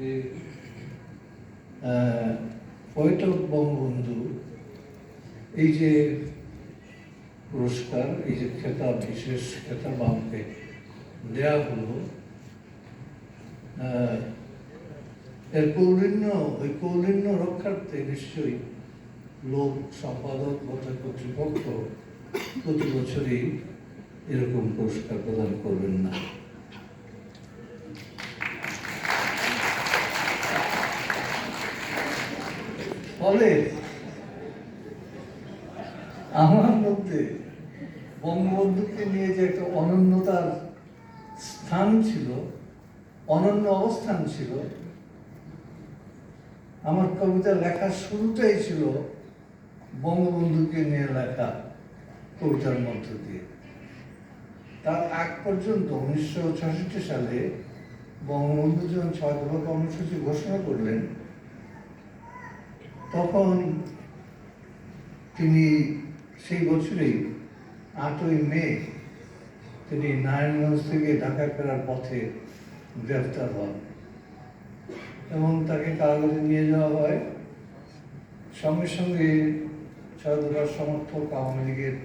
যে পর্যটক বঙ্গবন্ধু, এই যে পুরস্কার, এই যে খেতাব, বিশেষ খেতাব আমাকে দেয়া হলো এর কৌলিন্য, ওই কৌলিন্য রক্ষার্থে নিশ্চয়ই লোক, সম্পাদক তথা কর্তৃপক্ষ প্রতি বছরই এরকম পুরস্কার প্রদান করবেন না। ফলে আমার মধ্যে বঙ্গবন্ধুকে নিয়ে যে একটা অনন্যতার স্থান ছিল, অনন্য অবস্থান ছিল, আমার কবিতা লেখার শুরুটাই ছিল বঙ্গবন্ধুকে নিয়ে লেখা কবিতার মধ্য দিয়ে। তার আগ পর্যন্ত উনিশশো সালে বঙ্গবন্ধু যখন ছয় দফা কর্মসূচি ঘোষণা করলেন তখন তিনি সেই বছরেই আটই মে তিনি নারায়ণগঞ্জ থেকে ঢাকা ফেরার পথে গ্রেফতার হন এবং তাকে কাগজে নিয়ে যাওয়া হয়। সঙ্গে সঙ্গে সর্বদার সমর্থক আওয়ামী লীগের